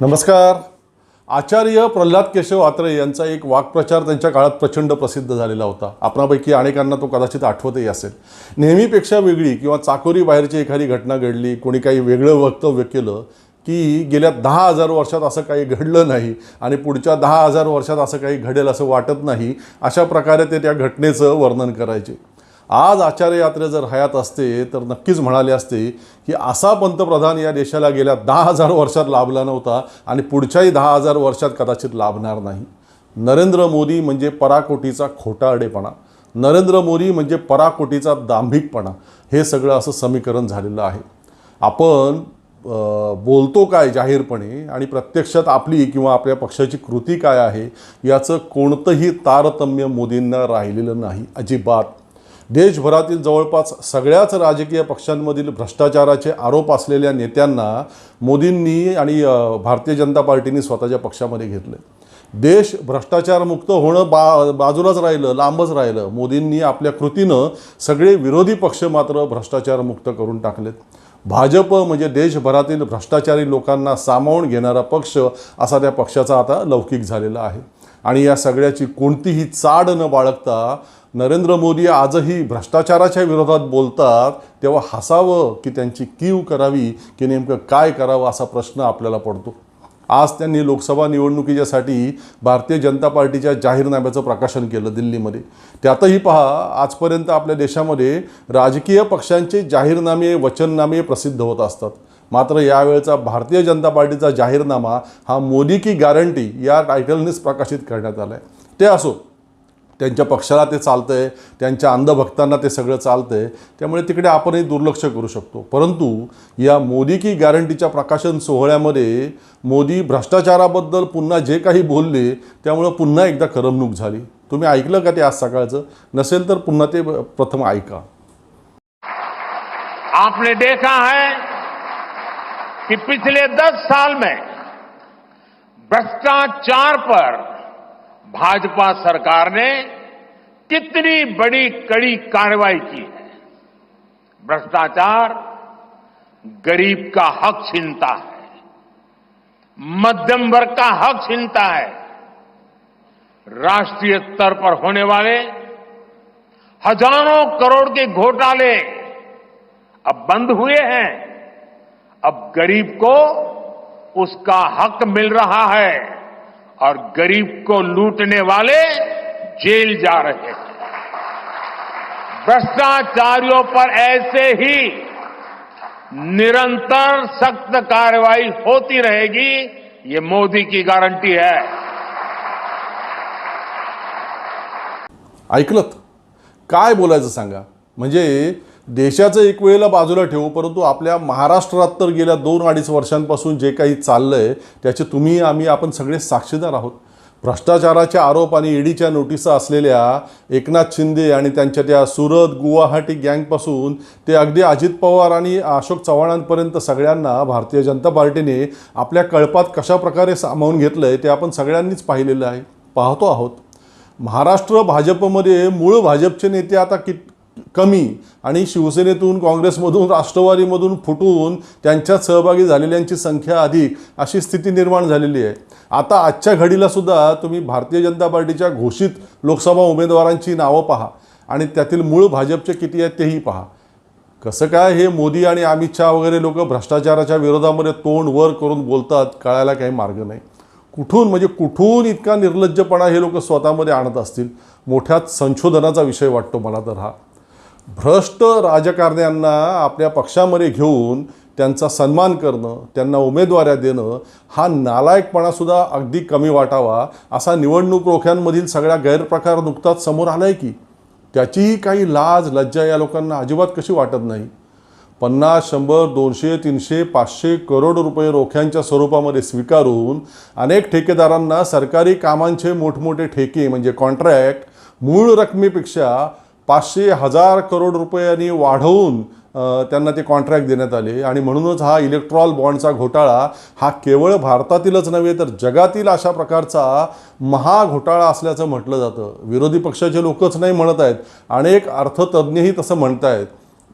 नमस्कार. आचार्य प्रल्हाद केशव आत्रे यांचा एक वाक्प्रचार त्यांच्या काळात प्रचंड प्रसिद्ध झालेला होता. आपणापैकी अनेकांना तो कदाचित आठवतही असेल. नेहमीपेक्षा वेगळी किंवा चाकोरी बाहेरची एखादी घटना घडली कोणी काही वेगळं वक्तव्य केलं की गेल्या दहा हजार वर्षात असं काही घडलं नाही आणि पुढच्या दहा हजार वर्षात असं काही घडेल असं वाटत नाही अशा प्रकारे ते त्या घटनेचं वर्णन करायचे. आज आचार्य यात्रे जर हयात असते तर नक्कीच म्हणाले असते की असा पंतप्रधान या देशाला गेल्या दहा हजार वर्षात लाभला नव्हता आणि पुढच्याही दहा हजार वर्षात कदाचित लाभणार नाही. नरेंद्र मोदी म्हणजे पराकोटीचा खोटारडेपणा. नरेंद्र मोदी म्हणजे पराकोटीचा दांभिकपणा. हे सगळं असं समीकरण झालेलं आहे. आपण बोलतो काय जाहीरपणे आणि प्रत्यक्षात आपली किंवा आपल्या पक्षाची कृती काय आहे याचं कोणतंही तारतम्य मोदींना राहिलेलं नाही. अजिबात. देशभरातील जवळपास सगळ्याच राजकीय पक्षांमधील भ्रष्टाचाराचे आरोप असलेल्या नेत्यांना मोदींनी आणि भारतीय जनता पार्टीने स्वतःच्या पक्षामध्ये घेतलं. देश भ्रष्टाचारमुक्त होणं बा बाजूलाच राहिलं लांबच राहिलं. मोदींनी आपल्या कृतीनं सगळे विरोधी पक्ष मात्र भ्रष्टाचारमुक्त करून टाकलेत. भाजप म्हणजे देशभरातील भ्रष्टाचारी लोकांना सामावून घेणारा पक्ष असा त्या पक्षाचा आता लौकिक झालेला आहे. आणि या सगळ्याची कोणतीही चाड न बाळगता नरेंद्र मोदी आजही भ्रष्टाचाराच्या विरोधात बोलतात तेव्हा हसावं की त्यांची कीव करावी की नेमकं काय करावं असा प्रश्न आपल्याला पडतो. आज त्यांनी लोकसभा निवडणुकीच्यासाठी भारतीय जनता पार्टीच्या जाहीरनाम्याचं प्रकाशन केलं दिल्लीमध्ये. त्यातही पहा आजपर्यंत आपल्या देशामध्ये राजकीय पक्षांचे जाहीरनामे वचननामे प्रसिद्ध होत असतात. मात्र यावेळचा भारतीय जनता पार्टीचा जाहीरनामा हा मोदी की गॅरंटी या टायटलनेच प्रकाशित करण्यात आला आहे ते असो त्यांच्या पक्षाला ते चालतंय त्यांच्या अंधभक्तांना ते सगळं चालतंय. त्यामुळे तिकडे आपणही दुर्लक्ष करू शकतो. परंतु या मोदी की गॅरंटीच्या प्रकाशन सोहळ्यामध्ये मोदी भ्रष्टाचाराबद्दल पुन्हा जे काही बोलले त्यामुळं पुन्हा एकदा करमणूक झाली. तुम्ही ऐकलं का ते आज सकाळचं? नसेल तर पुन्हा ते प्रथम ऐका. आपने देखा है कि पिछले दस साल में भ्रष्टाचार पर भाजपा सरकार ने कितनी बड़ी कड़ी कार्रवाई की है। भ्रष्टाचार गरीब का हक छीनता है, मध्यम वर्ग का हक छीनता है, राष्ट्रीय स्तर पर होने वाले हज़ारों करोड़ के घोटाले अब बंद हुए हैं। अब गरीब को उसका हक मिल रहा है। और गरीब को लूटने वाले जेल जा रहे हैं। भ्रष्टाचारियों पर ऐसे ही निरंतर सख्त कार्रवाई होती रहेगी, ये मोदी की गारंटी है। ऐकलत, काय बोलायचं सांगा? म्हणजे देशाचं एक वेळेला बाजूला ठेवू परंतु आपल्या महाराष्ट्रात तर गेल्या दोन अडीच वर्षांपासून जे काही चाललं आहे त्याचे तुम्ही आम्ही आपण सगळे साक्षीदार आहोत. भ्रष्टाचाराच्या आरोप आणि ईडीच्या नोटिसा असलेल्या एकनाथ शिंदे आणि त्यांच्या त्या सुरत गुवाहाटी गँगपासून ते अगदी अजित पवार आणि अशोक चव्हाणांपर्यंत सगळ्यांना भारतीय जनता पार्टीने आपल्या कळपात कशा प्रकारे सामावून घेतलं आहे ते आपण सगळ्यांनीच पाहिलेलं आहे पाहतो आहोत. महाराष्ट्र भाजपमध्ये मूळ भाजपचे नेते आता कित कमी आणि शिवसेनेतून काँग्रेसमधून राष्ट्रवादीमधून फुटून त्यांच्यात सहभागी झालेल्यांची संख्या अधिक अशी स्थिती निर्माण झालेली आहे. आता आजच्या घडीला सुद्धा तुम्ही भारतीय जनता पार्टीच्या घोषित लोकसभा उमेदवारांची नावं पहा आणि त्यातील मूळ भाजपचे किती आहेत तेही पहा. कसं काय हे मोदी आणि अमित शहा वगैरे लोक भ्रष्टाचाराच्या विरोधामध्ये तोंड वर करून बोलतात कळायला काही मार्ग नाही. कुठून म्हणजे कुठून इतका निर्लज्जपणा हे लोक स्वतःमध्ये आणत असतील? मोठ्या संशोधनाचा विषय वाटतो मला तर हा. भ्रष्ट राजकारण्यांना आपल्या पक्षामध्ये घेऊन त्यांचा सन्मान करणं त्यांना उमेदवाऱ्या देणं हा नालायकपणासुद्धा अगदी कमी वाटावा असा निवडणूक रोख्यांमधील सगळ्या गैरप्रकार नुकताच समोर आला आहे की त्याचीही काही लाज लज्जा या लोकांना अजिबात कशी वाटत नाही? पन्नास शंभर दोनशे तीनशे पाचशे करोड रुपये रोख्यांच्या स्वरूपामध्ये स्वीकारून अनेक ठेकेदारांना सरकारी कामांचे मोठमोठे ठेके म्हणजे कॉन्ट्रॅक्ट मूळ रकमेपेक्षा पाचशे हजार करोड रुपयांनी वाढवून त्यांना ते कॉन्ट्रॅक्ट देण्यात आले. आणि म्हणूनच हा इलेक्ट्रॉल बॉन्डचा घोटाळा हा केवळ भारतातीलच नव्हे तर जगातील अशा प्रकारचा महाघोटाळा असल्याचं म्हटलं जातं. विरोधी पक्षाचे लोकच नाही म्हणत आहेत. अनेक अर्थतज्ज्ञही तसं म्हणत आहेत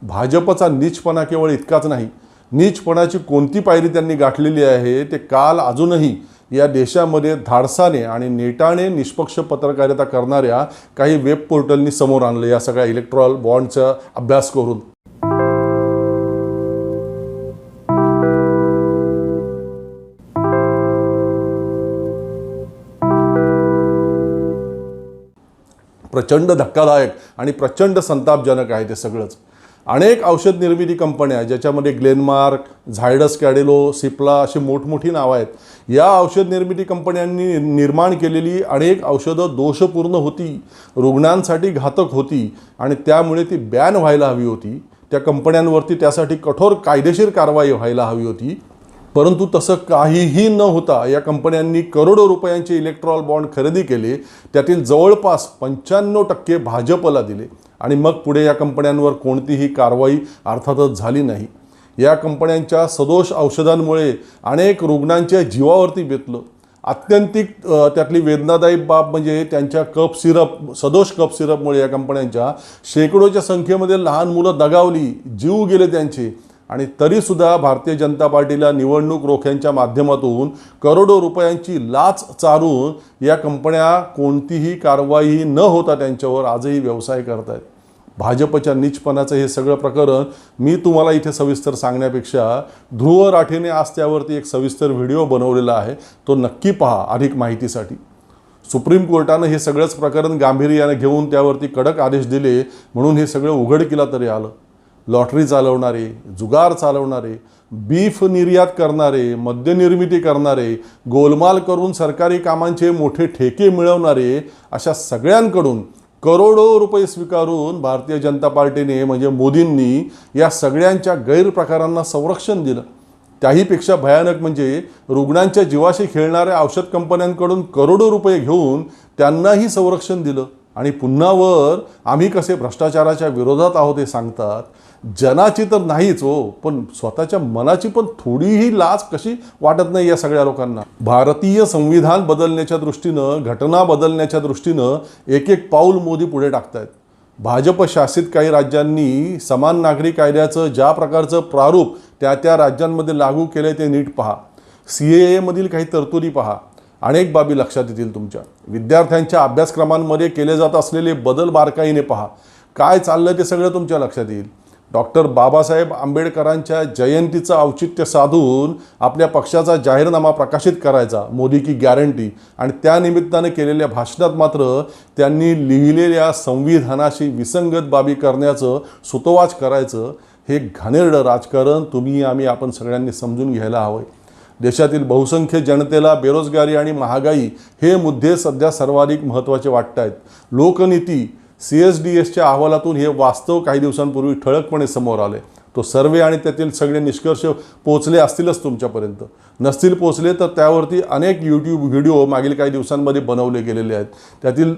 भाजपचा नीचपणा केवळ इतकाच नाही. नीचपणाची कोणती पायरी त्यांनी गाठलेली आहे ते काल अजूनही या देशामध्ये धाडसाने आणि नेटाने निष्पक्ष पत्रकारिता करणाऱ्या काही वेब पोर्टलनी समोर आणलं या सगळ्या इलेक्ट्रॉल बॉन्डचा अभ्यास करून प्रचंड धक्कादायक आणि प्रचंड संतापजनक आहे ते सगळंच. अनेक औषध निर्मिती कंपन्या ज्याच्यामध्ये ग्लेनमार्क झायडस कॅडेलो सिप्ला अशी मोठमोठी नावं आहेत. या औषध निर्मिती कंपन्यांनी निर्माण केलेली अनेक औषधं दोषपूर्ण होती रुग्णांसाठी घातक होती आणि त्यामुळे ती बॅन व्हायला हवी होती. त्या कंपन्यांवरती त्यासाठी कठोर कायदेशीर कारवाई व्हायला हवी होती. परंतु तसं काहीही न होता या कंपन्यांनी करोडो रुपयांचे इलेक्ट्रॉल बॉन्ड खरेदी केले. त्यातील जवळपास पंच्याण्णव टक्के भाजपला दिले. आणि मग पुढे या कंपन्यांवर कोणतीही कारवाई अर्थातच झाली नाही. या कंपन्यांच्या सदोष औषधांमुळे अनेक रुग्णांच्या जीवावरती बेतलं. आत्यंतिक त्यातली वेदनादायी बाब म्हणजे त्यांच्या कप सिरप सदोष कप सिरपमुळे या कंपन्यांच्या शेकडोच्या संख्येमध्ये लहान मुलं दगावली जीव गेले त्यांचे. आणि तरीसुद्धा भारतीय जनता पार्टीला निवडणूक रोख्यांच्या माध्यमातून करोडो रुपयांची लाच चारून या कंपन्या कोणतीही कारवाई न होता त्यांच्यावर आजही व्यवसाय करत आहेत भाजपच्या निचपणाचं हे सगळं प्रकरण मी तुम्हाला इथे सविस्तर सांगण्यापेक्षा ध्रुव राठेने आज त्यावरती एक सविस्तर व्हिडिओ बनवलेला आहे. तो नक्की पहा अधिक माहितीसाठी. सुप्रीम कोर्टानं हे सगळंच प्रकरण गांभीर्याने घेऊन त्यावरती कडक आदेश दिले म्हणून हे सगळं उघडकीला तरी आलं. लॉटरी चालवणारे जुगार चालवणारे बीफ निर्यात करणारे मद्यनिर्मिती करणारे गोलमाल करून सरकारी कामांचे मोठे ठेके मिळवणारे अशा सगळ्यांकडून करोडो रुपये स्वीकारून भारतीय जनता पार्टीने म्हणजे मोदींनी या सगळ्यांच्या गैरप्रकारांना संरक्षण दिलं. त्याहीपेक्षा भयानक म्हणजे रुग्णांच्या जीवाशी खेळणाऱ्या औषध कंपन्यांकडून करोडो रुपये घेऊन त्यांनाही संरक्षण दिलं. आणि पुन्हा वर आम्ही कसे भ्रष्टाचाराच्या विरोधात आहोत हे सांगतात. जनाची तर नाहीच हो पण स्वतःच्या मनाची पण थोडीही लाज कशी वाटत नाही या सगळ्या लोकांना? भारतीय संविधान बदलण्याच्या दृष्टीनं घटना बदलण्याच्या दृष्टीनं एक एक पाऊल मोदी पुढे टाकतायत. भाजप शासित काही राज्यांनी समान नागरी कायद्याचं ज्या प्रकारचं प्रारूप त्या त्या राज्यांमध्ये लागू केलं ते नीट पहा. सी ए एमधील काही तरतुदी पहा. अनेक बाबी लक्षात येतील तुमच्या. विद्यार्थ्यांच्या अभ्यासक्रमांमध्ये केले जात असलेले बदल बारकाईने पहा. काय चाललं ते सगळं तुमच्या लक्षात येईल. डॉक्टर बाबासाहेब आंबेडकरांच्या जयंतीचं औचित्य साधून आपल्या पक्षाचा जाहीरनामा प्रकाशित करायचा मोदी की गॅरंटी. आणि त्या निमित्ताने केलेल्या भाषणात मात्र त्यांनी लिहिलेल्या संविधानाशी विसंगत बाबी करण्याचं सुतोवाच करायचं हे घाणेरडं राजकारण तुम्ही आम्ही आपण सगळ्यांनी समजून घ्यायला हवं देशातील बहुसंख्य जनतेला बेरोजगारी आणि महागाई हे मुद्दे सध्या सर्वाधिक महत्त्वाचे वाटत आहेत. लोकनीती सी एस डी एसच्या अहवालातून हे वास्तव काही दिवसांपूर्वी ठळकपणे समोर आले. तो सर्वे आणि त्यातील सगळे निष्कर्ष पोचले असतीलच तुमच्यापर्यंत. नसतील पोचले तर त्यावरती अनेक यूट्यूब व्हिडिओ मागील काही दिवसांमध्ये बनवले गेलेले आहेत. त्यातील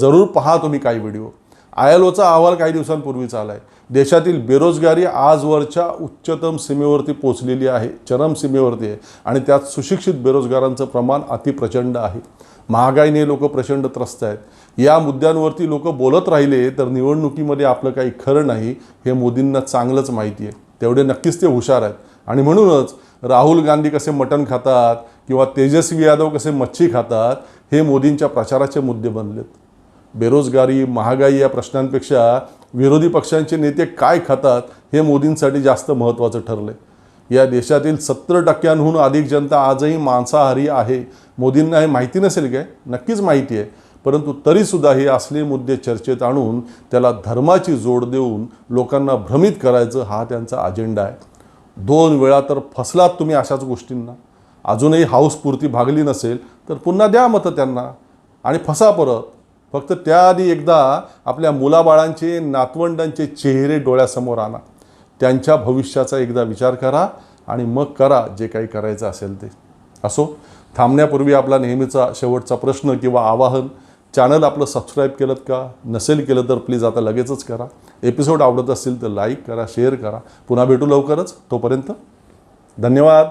जरूर पहा तुम्ही काही व्हिडिओ. आय एल ओचा अहवाल काही दिवसांपूर्वीचा आला आहे देशातील बेरोजगारी आजवरच्या उच्चतम सीमेवरती पोचलेली आहे चरम सीमेवरती आहे आणि त्यात सुशिक्षित बेरोजगारांचं प्रमाण अतिप्रचंड आहे. महागाईने लोक प्रचंड त्रस्त आहेत. या मुद्द्यांवरती लोक बोलत राहिले तर निवडणुकीमध्ये आपलं काही खरं नाही हे मोदींना चांगलंच माहिती आहे. तेवढे नक्कीच ते हुशार आहेत. आणि म्हणूनच राहुल गांधी कसे मटण खातात किंवा तेजस्वी यादव कसे मच्छी खातात हे मोदींच्या प्रचाराचे मुद्दे बनलेत. बेरोजगारी महागाई या प्रश्नांपेक्षा विरोधी पक्षांचे नेते काय खातात हे मोदींसाठी जास्त महत्त्वाचं ठरलं या देशातील सत्तर टक्क्यांहून अधिक जनता आजही मांसाहारी आहे. मोदींना हे माहिती नसेल काय? नक्कीच माहिती आहे. परंतु तरीसुद्धा हे असले मुद्दे चर्चेत आणून त्याला धर्माची जोड देऊन लोकांना भ्रमित करायचं हा त्यांचा अजेंडा आहे. दोन वेळा तर फसलात तुम्ही अशाच गोष्टींना. अजूनही हाऊसपुरती भागली नसेल तर पुन्हा द्या मतं त्यांना. आणि फसा परत. फक्त त्याआधी एकदा आपल्या मुलाबाळांचे नातवंडांचे चेहरे डोळ्यासमोर आणा. त्यांच्या भविष्याचा एकदा विचार करा आणि मग करा जे काही करायचं असेल ते. असो थांबण्यापूर्वी आपला नेहमीचा शेवटचा प्रश्न किंवा आवाहन चॅनल आपलं सबस्क्राईब केलं का नसेल केलं तर प्लीज आता लगेचच करा. एपिसोड आवडत असतील तर लाईक करा शेअर करा. पुन्हा भेटू लवकरच. तोपर्यंत धन्यवाद.